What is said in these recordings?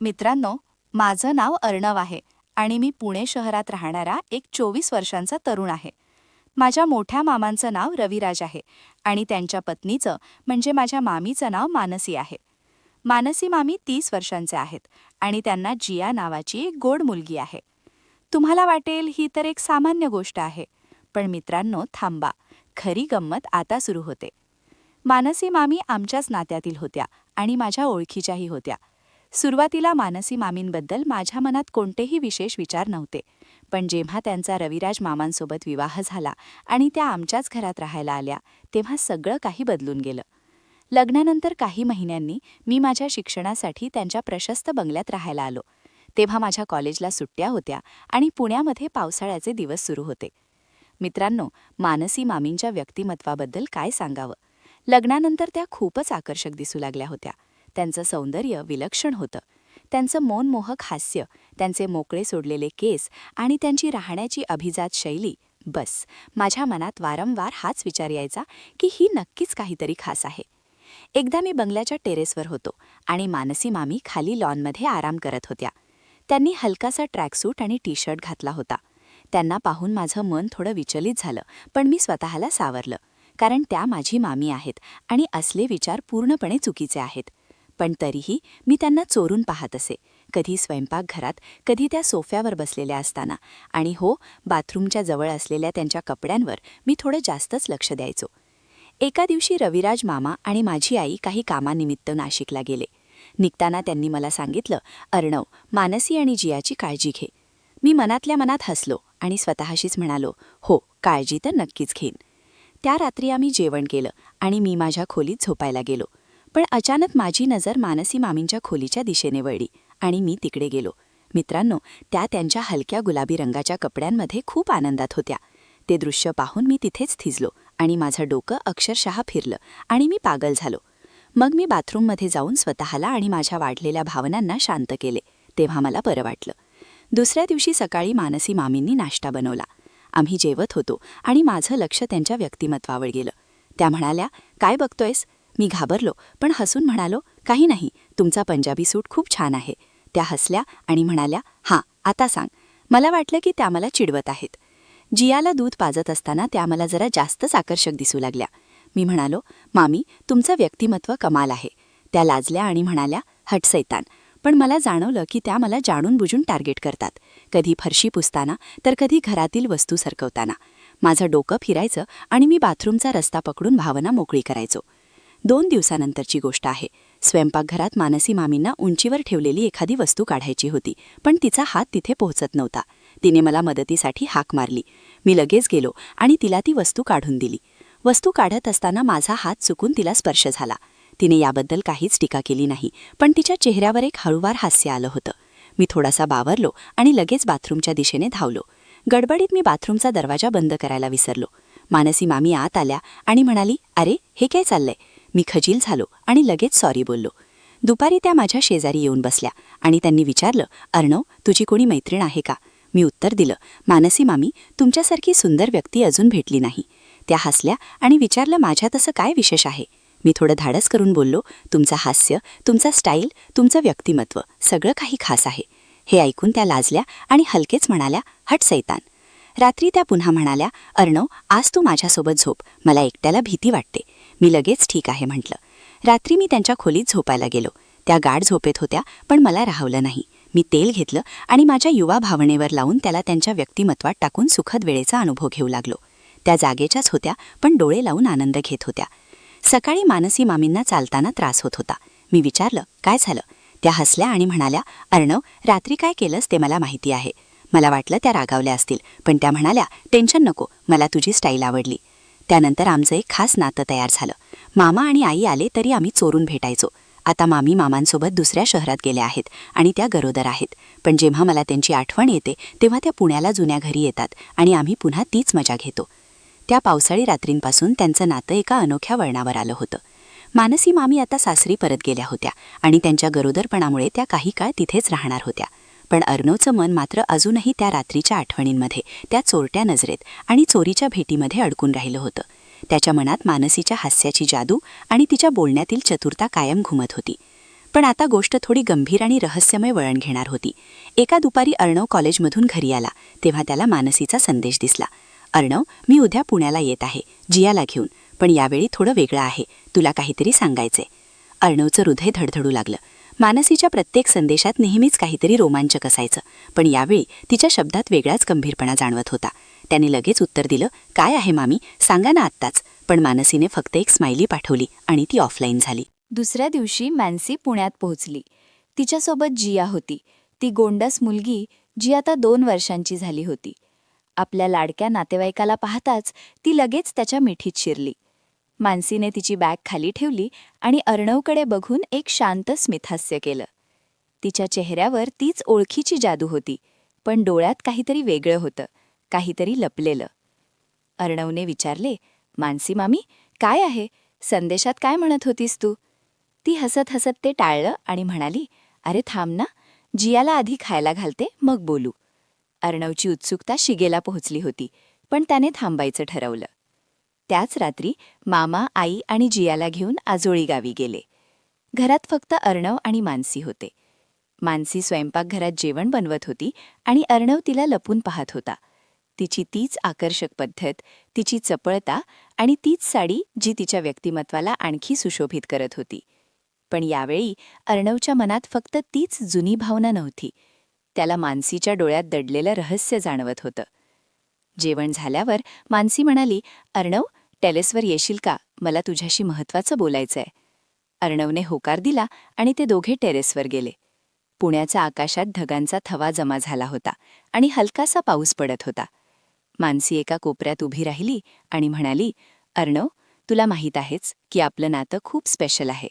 मित्रांनो माझं नाव अर्णव आहे आणि मी पुणे शहरात राहणारा एक चोवीस वर्षांचा तरुण आहे. माझ्या मोठ्या मामांचं नाव रविराज आहे आणि त्यांच्या पत्नीचं म्हणजे माझ्या मामीचं नाव मानसी आहे. मानसी मामी तीस वर्षांचे आहेत आणि त्यांना जिया नावाची एक गोड मुलगी आहे. तुम्हाला वाटेल ही तर एक सामान्य गोष्ट आहे पण मित्रांनो थांबा खरी गंमत आता सुरू होते. मानसी मामी आमच्याच नात्यातील होत्या आणि माझ्या ओळखीच्याही होत्या. सुरुवातीला मानसी मामींबद्दल माझ्या मनात कोणतेही विशेष विचार नव्हते. पण जेव्हा त्यांचा रविराज मामांसोबत विवाह झाला आणि त्या आमच्याच घरात राहायला आल्या तेव्हा सगळं काही बदलून गेलं. लग्नानंतर काही महिन्यांनी मी माझ्या शिक्षणासाठी त्यांच्या प्रशस्त बंगल्यात राहायला आलो. तेव्हा माझ्या कॉलेजला सुट्ट्या होत्या आणि पुण्यामध्ये पावसाळ्याचे दिवस सुरू होते. मित्रांनो मानसी मामींच्या व्यक्तिमत्वाबद्दल काय सांगावं? लग्नानंतर त्या खूपच आकर्षक दिसू लागल्या होत्या. त्यांचं सौंदर्य विलक्षण होतं. त्यांचं मोनमोहक हास्य त्यांचे मोकळे सोडलेले केस आणि त्यांची राहण्याची अभिजात शैली. बस माझ्या मनात वारंवार हाच विचार यायचा की ही नक्कीच काहीतरी खास आहे. एकदा मी बंगल्याच्या टेरेसवर होतो आणि मानसी मामी खाली लॉनमध्ये आराम करत होत्या. त्यांनी हलकासा ट्रॅकसूट आणि टी शर्ट घातला होता. त्यांना पाहून माझं मन थोडं विचलित झालं पण मी स्वतःला सावरलं. कारण त्या माझी मामी आहेत आणि असले विचार पूर्णपणे चुकीचे आहेत. पण तरीही मी त्यांना चोरून पाहत असे. कधी स्वयंपाकघरात कधी त्या सोफ्यावर बसलेल्या असताना. आणि हो बाथरूमच्या जवळ असलेल्या त्यांच्या कपड्यांवर मी थोडं जास्तच लक्ष द्यायचो. एका दिवशी रविराज मामा आणि माझी आई काही कामानिमित्त नाशिकला गेले. निघताना त्यांनी मला सांगितलं अर्णव मानसी आणि जियाची काळजी घे. मी मनातल्या मनात हसलो आणि स्वतःशीच म्हणालो हो काळजी तर नक्कीच घेईन. त्या रात्री आम्ही जेवण केलं आणि मी माझ्या खोलीत झोपायला गेलो. पण अचानक माझी नजर मानसी मामींच्या खोलीच्या दिशेने वळली आणि मी तिकडे गेलो. मित्रांनो त्या त्यांच्या हलक्या गुलाबी रंगाच्या कपड्यांमध्ये खूप आनंदात होत्या. ते दृश्य पाहून मी तिथेच थिजलो आणि माझं डोकं अक्षरशः फिरलं आणि मी पागल झालो. मग मी बाथरूममध्ये जाऊन स्वतःला आणि माझ्या वाढलेल्या भावनांना शांत केले तेव्हा मला बरं वाटलं. दुसऱ्या दिवशी सकाळी मानसी मामींनी नाश्ता बनवला. आम्ही जेवत होतो आणि माझं लक्ष त्यांच्या व्यक्तिमत्वावर गेलं. त्या म्हणाल्या काय बघतोयस? मी घाबरलो पण हसून म्हणालो काही नाही तुमचा पंजाबी सूट खूप छान आहे. त्या हसल्या आणि म्हणाल्या हां आता सांग. मला वाटलं की त्या मला चिडवत आहेत. जियाला दूध पाजत असताना त्या मला जरा जास्तच आकर्षक दिसू लागल्या. मी म्हणालो मामी तुमचं व्यक्तिमत्व कमाल आहे. त्या लाजल्या आणि म्हणाल्या हट सैतान. पण मला जाणवलं की त्या मला जाणून बुजून टार्गेट करतात. कधी फरशी पुसताना तर कधी घरातील वस्तू सरकवताना. माझं डोकं फिरायचं आणि मी बाथरूमचा रस्ता पकडून भावना मोकळी करायचो. दोन दिवसानंतरची गोष्ट आहे. स्वयंपाकघरात मानसी मामींना उंचीवर ठेवलेली एखादी वस्तू काढायची होती पण तिचा हात तिथे पोहोचत नव्हता. तिने मला मदतीसाठी हाक मारली. मी लगेच गेलो आणि तिला ती वस्तू काढून दिली. वस्तू काढत असताना माझा हात चुकून तिला स्पर्श झाला. तिने याबद्दल काहीच टीका केली नाही पण तिच्या चेहऱ्यावर एक हळूवार हास्य आलं होतं. मी थोडासा बावरलो आणि लगेच बाथरूमच्या दिशेने धावलो. गडबडीत मी बाथरूमचा दरवाजा बंद करायला विसरलो. मानसी मामी आत आल्या आणि म्हणाली अरे हे काय चाललंय? मी खजील झालो आणि लगेच सॉरी बोललो. दुपारी त्या माझ्या शेजारी येऊन बसल्या आणि त्यांनी विचारलं अर्णव तुझी कोणी मैत्रीण आहे का? मी उत्तर दिलं मानसी मामी तुमच्यासारखी सुंदर व्यक्ती अजून भेटली नाही. त्या हसल्या आणि विचारलं माझ्या तसं काय विशेष आहे? मी थोडं धाडस करून बोललो तुमचं हास्य तुमचा स्टाईल तुमचं व्यक्तिमत्व सगळं काही खास आहे. हे ऐकून त्या लाजल्या आणि हलकेच म्हणाल्या हट सैतान. रात्री त्या पुन्हा म्हणाल्या अर्णव आज तू माझ्यासोबत झोप मला एकट्याला भीती वाटते. मी लगेच ठीक आहे म्हटलं. रात्री मी त्यांच्या खोलीत झोपायला गेलो. त्या गाढ झोपेत होत्या पण मला राहवलं नाही. मी तेल घेतलं आणि माझ्या युवा भावनेवर लावून त्याला त्यांच्या व्यक्तिमत्वात टाकून सुखद वेळेचा अनुभव घेऊ लागलो. त्या जागेच्याच होत्या पण डोळे लावून आनंद घेत होत्या. सकाळी मानसी मामींना चालताना त्रास होत होता. मी विचारलं काय झालं? त्या हसल्या आणि म्हणाल्या अर्णव रात्री काय केलंस ते मला माहिती आहे. मला वाटलं त्या रागावल्या असतील पण त्या म्हणाल्या टेन्शन नको मला तुझी स्टाईल आवडली. त्यानंतर आमचं एक खास नातं तयार झालं. मामा आणि आई आले तरी आम्ही चोरून भेटायचो. आता मामी मामांसोबत दुसऱ्या शहरात गेल्या आहेत आणि त्या गरोदर आहेत. पण जेव्हा मला त्यांची आठवण येते तेव्हा त्या पुण्याला जुन्या घरी येतात आणि आम्ही पुन्हा तीच मजा घेतो. त्या पावसाळी रात्रींपासून त्यांचं नातं एका अनोख्या वळणावर आलं होतं. मानसी मामी आता सासरी परत गेल्या होत्या आणि त्यांच्या गरोदरपणामुळे त्या काही काळ तिथेच राहणार होत्या. पण अर्णवचं मन मात्र अजूनही त्या रात्रीच्या आठवणींमध्ये त्या चोरट्या नजरेत आणि चोरीच्या भेटीमध्ये अडकून राहिलं होतं. त्याच्या मनात मानसीच्या हास्याची जादू आणि तिच्या बोलण्यातील चतुरता कायम घुमत होती. पण आता गोष्ट थोडी गंभीर आणि रहस्यमय वळण घेणार होती. एका दुपारी अर्णव कॉलेजमधून घरी आला तेव्हा त्याला मानसीचा संदेश दिसला. अर्णव मी उद्या पुण्याला येत आहे जियाला घेऊन. पण यावेळी थोडं वेगळं आहे तुला काहीतरी सांगायचे अर्णवचं हृदय धडधडू लागलं. मानसीच्या प्रत्येक संदेशात नेहमीच काहीतरी रोमांचक असायचं. पण यावेळी तिच्या शब्दात वेगळाच गंभीरपणा जाणवत होता. त्याने लगेच उत्तर दिलं काय आहे मामी? सांगा ना आत्ताच. पण मानसीने फक्त एक स्माइली पाठवली आणि ती ऑफलाईन झाली. दुसऱ्या दिवशी मॅन्सी पुण्यात पोहोचली. तिच्यासोबत जिया होती. ती गोंडस मुलगी जी आता दोन वर्षांची झाली होती. आपल्या लाडक्या नातेवाईकाला पाहताच ती लगेच त्याच्या मिठीत शिरली. मानसीने तिची बॅग खाली ठेवली आणि अर्णवकडे बघून एक शांत स्मितहास्य केलं. तिच्या चेहऱ्यावर तीच ओळखीची जादू होती पण डोळ्यात काहीतरी वेगळं होतं काहीतरी लपलेलं. अर्णवने विचारले मानसी मामी काय आहे? संदेशात काय म्हणत होतीस तू? ती हसत हसत ते टाळलं आणि म्हणाली अरे थांब ना जियाला आधी खायला घालते मग बोलू. अर्णवची उत्सुकता शिगेला पोहोचली होती पण त्याने थांबायचं ठरवलं. त्याच रात्री मामा आई आणि जियाला घेऊन आजोळी गावी गेले. घरात फक्त अर्णव आणि मानसी होते. मानसी स्वयंपाकघरात जेवण बनवत होती आणि अर्णव तिला लपून पाहत होता. तिची तीच आकर्षक पद्धत तिची चपळता आणि तीच साडी जी तिच्या व्यक्तिमत्वाला आणखी सुशोभित करत होती. पण यावेळी अर्णवच्या मनात फक्त तीच जुनी भावना नव्हती. त्याला मानसीच्या डोळ्यात दडलेलं रहस्य जाणवत होतं. जेवण झाल्यावर मानसी म्हणाली अर्णव टेरेसवर येशील का? मला तुझ्याशी महत्वाचं बोलायचंय. अर्णवने होकार दिला आणि ते दोघे टेरेसवर गेले. पुण्याच्या आकाशात ढगांचा थवा जमा झाला होता आणि हलकासा पाऊस पडत होता. मानसी एका कोपऱ्यात उभी राहिली आणि म्हणाली अर्णव तुला माहीत आहेच की आपलं नातं खूप स्पेशल आहे.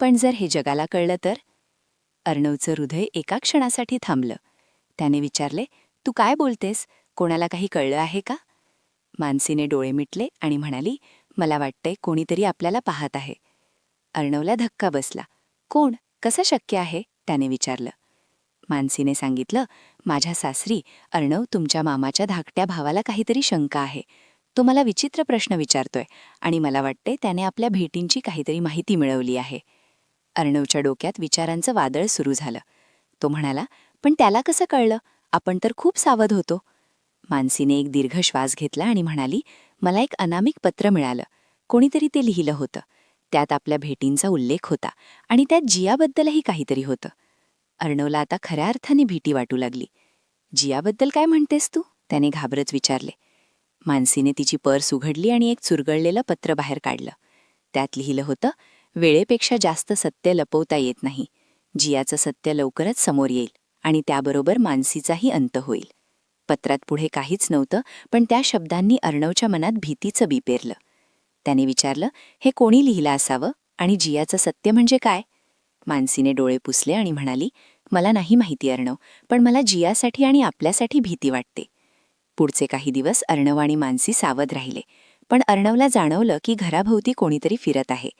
पण जर हे जगाला कळलं तर? अर्णवचं हृदय एका क्षणासाठी थांबलं. त्याने विचारले तू काय बोलतेस? कोणाला काही कळलं आहे का? मानसीने डोळे मिटले आणि म्हणाली मला वाटतंय कोणीतरी आपल्याला पाहत आहे. अर्णवला धक्का बसला. कोण? कसं शक्य आहे? त्याने विचारलं. मानसीने सांगितलं माझ्या सासरी अर्णव तुमच्या मामाच्या धाकट्या भावाला काहीतरी शंका आहे. तो मला विचित्र प्रश्न विचारतोय आणि मला वाटते त्याने आपल्या भेटींची काहीतरी माहिती मिळवली आहे. अर्णवच्या डोक्यात विचारांचं वादळ सुरू झालं. तो म्हणाला पण त्याला कसं कळलं? आपण तर खूप सावध होतो. मानसीने एक दीर्घ श्वास घेतला आणि म्हणाली मला एक अनामिक पत्र मिळालं. कोणीतरी ते लिहिलं होतं. त्यात आपल्या भेटींचा उल्लेख होता आणि त्यात जियाबद्दलही काहीतरी होतं. अर्णवला आता खऱ्या अर्थाने भीती वाटू लागली. जियाबद्दल काय म्हणतेस तू? त्याने घाबरत विचारले. मानसीने तिची पर्स उघडली आणि एक चुरगळलेलं पत्र बाहेर काढलं. त्यात लिहिलं होतं वेळेपेक्षा जास्त सत्य लपवता येत नाही. जियाचं सत्य लवकरच समोर येईल आणि त्याबरोबर मानसीचाही अंत होईल. पत्रात पुढे काहीच नव्हतं पण त्या शब्दांनी अर्णवच्या मनात भीतीचं बी पेरलं. त्याने विचारलं हे कोणी लिहिलं असावं? आणि जियाचं सत्य म्हणजे काय? मानसीने डोळे पुसले आणि म्हणाली मला नाही माहिती अर्णव पण मला जियासाठी आणि आपल्यासाठी भीती वाटते. पुढचे काही दिवस अर्णव आणि मानसी सावध राहिले पण अर्णवला जाणवलं की घराभोवती कोणीतरी फिरत आहे.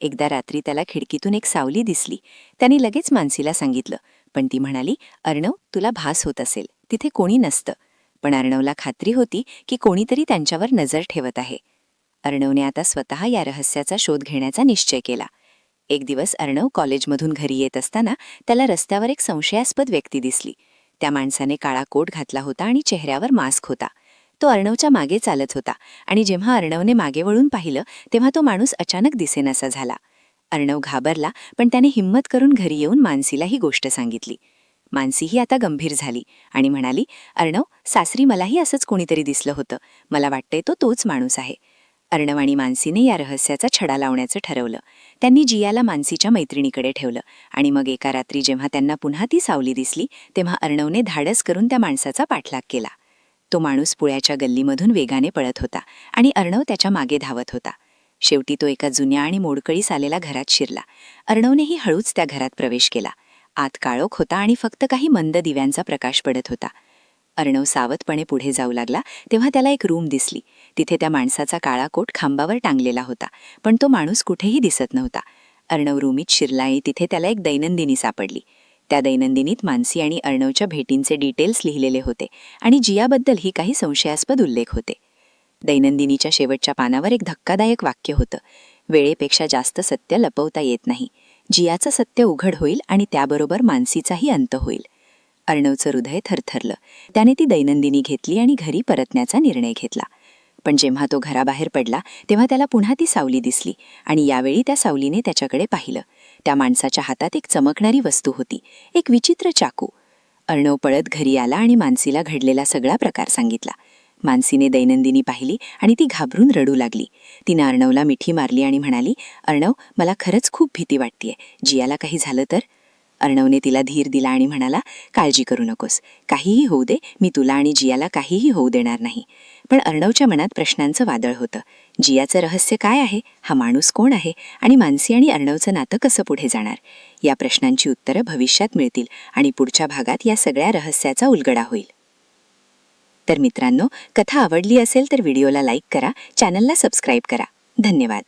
एकदा रात्री त्याला खिडकीतून एक सावली दिसली. त्याने लगेच मानसीला सांगितलं पण ती म्हणाली अर्णव तुला भास होत असेल. तिथे कोणी नसतं. पण अर्णवला खात्री होती की कोणीतरी त्यांच्यावर नजर ठेवत आहे. अर्णवने आता स्वतः या रहस्याचा शोध घेण्याचा निश्चय केला. एक दिवस अर्णव कॉलेजमधून घरी येत असताना त्याला रस्त्यावर एक संशयास्पद व्यक्ती दिसली. त्या माणसाने काळा कोट घातला होता आणि चेहऱ्यावर मास्क होता. तो अर्णवच्या मागे चालत होता आणि जेव्हा अर्णवने मागे वळून पाहिलं तेव्हा तो माणूस अचानक दिसेनासा झाला. अर्णव घाबरला पण त्याने हिंमत करून घरी येऊन मानसीला ही गोष्ट सांगितली. मानसीही आता गंभीर झाली आणि म्हणाली अर्णव सासरी मलाही असंच कोणीतरी दिसलं होतं. मला वाटतंय तो तोच माणूस आहे. अर्णव आणि मानसीने या रहस्याचा छडा लावण्याचं ठरवलं. त्यांनी जियाला मानसीच्या मैत्रिणीकडे ठेवलं आणि मग एका रात्री जेव्हा त्यांना पुन्हा ती सावली दिसली तेव्हा अर्णवने धाडस करून त्या माणसाचा पाठलाग केला. तो माणूस पुळ्याच्या गल्लीमधून वेगाने पळत होता आणि अर्णव त्याच्यामागे धावत होता. शेवटी तो एका जुन्या आणि मोडकळीस आलेला घरात शिरला. अर्णवनेही हळूच त्या घरात प्रवेश केला. आत काळोख होता आणि फक्त काही मंद दिव्यांचा प्रकाश पडत होता. अर्णव सावधपणे पुढे जाऊ लागला तेव्हा त्याला एक रूम दिसली. तिथे त्या माणसाचा काळा कोट खांबावर टांगलेला होता पण तो माणूस कुठेही दिसत नव्हता. अर्णव रूमीत शिरला तिथे त्याला एक दैनंदिनी सापडली. त्या दैनंदिनीत मानसी आणि अर्णवच्या भेटींचे डिटेल्स लिहिलेले होते आणि जियाबद्दलही काही संशयास्पद उल्लेख होते. दैनंदिनीच्या शेवटच्या पानावर एक धक्कादायक वाक्य होतं. वेळेपेक्षा जास्त सत्य लपवता येत नाही. जियाचं सत्य उघड होईल आणि त्याबरोबर मानसीचाही अंत होईल. अर्णवचं हृदय थरथरलं. त्याने ती दैनंदिनी घेतली आणि घरी परतण्याचा निर्णय घेतला. पण जेव्हा तो घराबाहेर पडला तेव्हा त्याला पुन्हा ती सावली दिसली आणि यावेळी त्या सावलीने त्याच्याकडे पाहिलं. त्या माणसाच्या हातात एक चमकणारी वस्तू होती एक विचित्र चाकू. अर्णव पळत घरी आला आणि मानसीला घडलेला सगळा प्रकार सांगितला. मानसीने दैनंदिनी पाहिली आणि ती घाबरून रडू लागली. तिनं अर्णवला मिठी मारली आणि म्हणाली अर्णव मला खरंच खूप भीती वाटतेय. जियाला काही झालं तर? अर्णवने तिला धीर दिला आणि म्हणाला काळजी करू नकोस. काहीही होऊ दे. मी तुला आणि जियाला काहीही होऊ देणार नाही. पण अर्णवच्या मनात प्रश्नांचं वादळ होतं. जियाचं रहस्य काय आहे? हा माणूस कोण आहे? आणि मानसी आणि अर्णवचं नातं कसं पुढे जाणार? या प्रश्नांची उत्तरं भविष्यात मिळतील आणि पुढच्या भागात या सगळ्या रहस्याचा उलगडा होईल. तर मित्रांनो कथा आवडली असेल तर व्हिडिओला लाईक करा चॅनलला सबस्क्राईब करा. धन्यवाद.